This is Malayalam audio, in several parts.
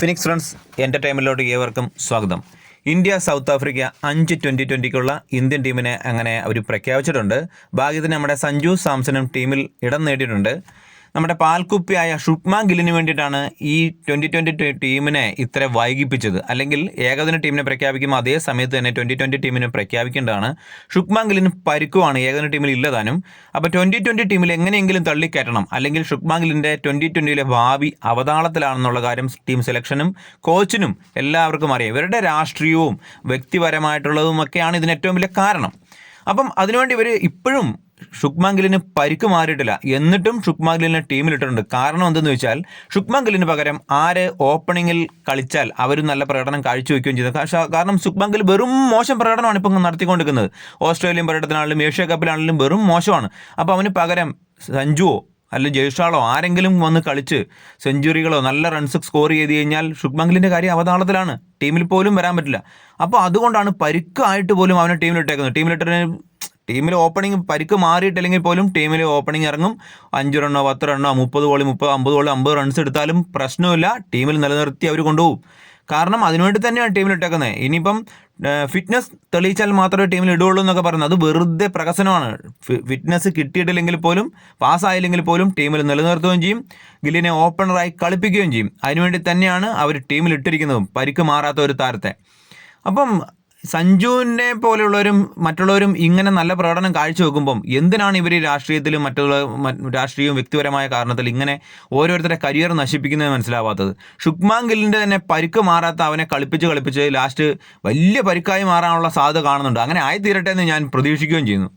ഫിനിക്സ് ഫ്രണ്ട്സ് എന്റർടൈൻമെന്റിലോട്ട് ഏവർക്കും സ്വാഗതം. ഇന്ത്യ സൗത്ത് ആഫ്രിക്ക അഞ്ച് ട്വന്റി ട്വന്റിക്കുള്ള ഇന്ത്യൻ ടീമിനെ അങ്ങനെ അവർ പ്രഖ്യാപിച്ചിട്ടുണ്ട്. ഭാഗ്യത്തിന് നമ്മുടെ സഞ്ജു സാംസണും ടീമിൽ ഇടം നേടിയിട്ടുണ്ട്. നമ്മുടെ പാൽക്കുപ്പിയായ ശുഭ്മാൻ ഗില്ലിന് വേണ്ടിയിട്ടാണ് ഈ ട്വന്റി ട്വന്റി ടീമിനെ ഇത്ര വൈകിപ്പിച്ചത്. അല്ലെങ്കിൽ ഏകദിന ടീമിനെ പ്രഖ്യാപിക്കുമ്പോൾ അതേ സമയത്ത് തന്നെ ട്വന്റി ട്വന്റി ടീമിനെ പ്രഖ്യാപിക്കേണ്ടതാണ്. ശുഭ്മാൻ ഗില്ലിന് പരുക്കുവാണ് ഏകദിന ടീമിൽ ഇല്ലതാനും. അപ്പോൾ ട്വന്റി ട്വന്റി ടീമിൽ എങ്ങനെയെങ്കിലും തള്ളിക്കയറ്റണം. അല്ലെങ്കിൽ ശുഭ്മാൻ ഗില്ലിന്റെ ട്വന്റി ട്വന്റിയിലെ ഭാവി അവതാളത്തിലാണെന്നുള്ള കാര്യം ടീം സെലക്ഷനും കോച്ചിനും എല്ലാവർക്കും അറിയാം. ഇവരുടെ രാഷ്ട്രീയവും വ്യക്തിപരമായിട്ടുള്ളതും ഒക്കെയാണ് ഇതിന് ഏറ്റവും വലിയ കാരണം. അപ്പം അതിനുവേണ്ടി ഇവർ ഇപ്പോഴും ശുക്മാൻ ഗില്ലിന് പരിക്ക് മാറിയിട്ടില്ല. എന്നിട്ടും ഷുക്മാങ്കിലിനെ ടീമിലിട്ടിട്ടുണ്ട് കാരണം എന്തെന്ന് വെച്ചാൽ ഷുക്മാങ്കിലിന് പകരം ആര് ഓപ്പണിങ്ങിൽ കളിച്ചാൽ അവർ നല്ല പ്രകടനം കാഴ്ചവെക്കുകയും ചെയ്തു. കാരണം ഷുക്മാങ്കിൽ വെറും മോശം പ്രകടനമാണ് ഇപ്പം നടത്തിക്കൊണ്ടിരിക്കുന്നത്. ഓസ്ട്രേലിയൻ പര്യടനത്തിനാണെങ്കിലും ഏഷ്യ കപ്പിലാണെങ്കിലും വെറും മോശമാണ്. അപ്പോൾ അവന് പകരം സഞ്ജുവോ അല്ലെങ്കിൽ ജയ്ഷാളോ ആരെങ്കിലും വന്ന് കളിച്ച് സെഞ്ചുറികളോ നല്ല റൺസ് സ്കോർ ചെയ്ത് കഴിഞ്ഞാൽ ശുഭ്മംഗലിന്റെ കാര്യം അവതാളത്തിലാണ്. ടീമിൽ പോലും വരാൻ പറ്റില്ല. അപ്പോൾ അതുകൊണ്ടാണ് പരിക്കായിട്ട് പോലും അവനെ ടീമിലിട്ടേക്കുന്നത് ടീമിലിട്ടതിന് ടീമിൽ ഓപ്പണിംഗ് പരിക്ക് മാറിയിട്ടില്ലെങ്കിൽ പോലും ടീമിൽ ഓപ്പണിംഗ് ഇറങ്ങും. അഞ്ച് റണ്ണോ പത്ത് റണ്ണോ മുപ്പത് ബോളി മുപ്പത് അമ്പത് ബോളി അമ്പത് റൺസ് എടുത്താലും പ്രശ്നമില്ല. ടീമിൽ നിലനിർത്തി അവർ കൊണ്ടുപോകും. കാരണം അതിനുവേണ്ടി തന്നെയാണ് ടീമിൽ ഇട്ടേക്കുന്നത്. ഇനിയിപ്പം ഫിറ്റ്നസ് തെളിയിച്ചാൽ മാത്രമേ ടീമിൽ ഇടുകയുള്ളൂ എന്നൊക്കെ പറയുന്നത്. അത് വെറുതെ പ്രകസനമാണ് ഫിറ്റ്നസ് കിട്ടിയിട്ടില്ലെങ്കിൽ പോലും പാസ്സായില്ലെങ്കിൽ പോലും ടീമിൽ നിലനിർത്തുകയും ചെയ്യും. ഗില്ലിനെ ഓപ്പണറായി കളിപ്പിക്കുകയും ചെയ്യും. അതിനുവേണ്ടി തന്നെയാണ് അവർ ടീമിൽ ഇട്ടിരിക്കുന്നതും. പരിക്ക് മാറാത്ത ഒരു താരത്തെ. അപ്പം സഞ്ജുവിനെ പോലെയുള്ളവരും മറ്റുള്ളവരും ഇങ്ങനെ നല്ല പ്രകടനം കാഴ്ചവെക്കുമ്പം എന്തിനാണ് ഇവർ രാഷ്ട്രീയത്തിലും മറ്റുള്ള രാഷ്ട്രീയവും വ്യക്തിപരമായ കാരണത്തിൽ ഇങ്ങനെ ഓരോരുത്തരുടെ കരിയർ നശിപ്പിക്കുന്നത് മനസ്സിലാവാത്തത്? ശുക്മാൻ ഗില്ലിന്റെ തന്നെ പരുക്ക് മാറാത്ത അവനെ കളിപ്പിച്ച് കളിപ്പിച്ച് ലാസ്റ്റ് വലിയ പരുക്കായി മാറാനുള്ള സാധ്യത കാണുന്നുണ്ട്. അങ്ങനെ ആയിത്തീരട്ടെ എന്ന് ഞാൻ പ്രതീക്ഷിക്കുകയും ചെയ്യുന്നു.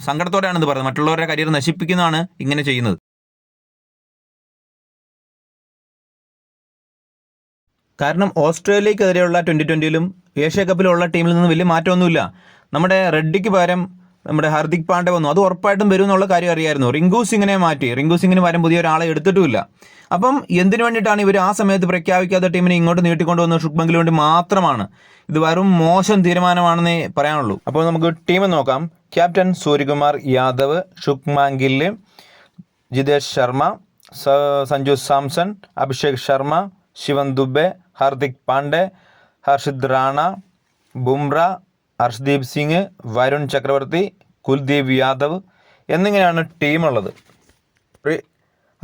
സങ്കടത്തോടെയാണ് ഇത് പറയുന്നത്. മറ്റുള്ളവരുടെ കരിയർ നശിപ്പിക്കുന്നതാണ് ഇങ്ങനെ ചെയ്യുന്നത്. കാരണം ഓസ്ട്രേലിയക്കെതിരെയുള്ള ട്വന്റി ട്വന്റിയിലും ഏഷ്യ കപ്പിലുള്ള ടീമിൽ നിന്ന് വലിയ മാറ്റമൊന്നുമില്ല. നമ്മുടെ റെഡ്ഡിക്ക് പകരം നമ്മുടെ ഹർദിക് പാണ്ഡെ വന്നു. അത് ഉറപ്പായിട്ടും വരും എന്നുള്ള കാര്യം അറിയായിരുന്നു. റിങ്കു സിംഗിനെ മാറ്റി. റിങ്കു സിംഗിന് പകരം പുതിയ ഒരാളെ എടുത്തിട്ടുമില്ല. അപ്പം എന്തിനു വേണ്ടിയിട്ടാണ് ഇവർ ആ സമയത്ത് പ്രഖ്യാപിക്കാത്ത ടീമിനെ ഇങ്ങോട്ട് നീട്ടിക്കൊണ്ടുവന്നത് ശുഭ്മങ്കിന് വേണ്ടി മാത്രമാണ്? ഇത് വെറും മോശം തീരുമാനമാണെന്നേ പറയാനുള്ളൂ. അപ്പോൾ നമുക്ക് ടീം നോക്കാം. ക്യാപ്റ്റൻ സൂര്യകുമാർ യാദവ് ഗില്ല് ജിതേഷ് ശർമ്മ സഞ്ജു സാംസൺ അഭിഷേക് ശർമ്മ ശിവൻ ദുബെ ഹാർദിക് പാണ്ഡെ ഹർഷിദ് റാണ ബുംറ ഹർഷ്ദീപ് സിംഗ് വരുൺ ചക്രവർത്തി കുൽദീപ് യാദവ് എന്നിങ്ങനെയാണ് ടീമുള്ളത്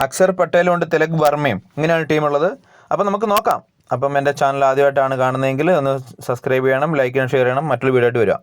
അക്സർ പട്ടേലും തിലക് വർമ്മയും ഇങ്ങനെയാണ് ടീമുള്ളത് അപ്പോൾ നമുക്ക് നോക്കാം. അപ്പം എന്റെ ചാനൽ ആദ്യമായിട്ടാണ് കാണുന്നതെങ്കിൽ ഒന്ന് സബ്സ്ക്രൈബ് ചെയ്യണം ലൈക്ക് ചെയ്യണം ഷെയർ ചെയ്യണം. മറ്റൊരു വീഡിയോ ആയിട്ട് വരിക.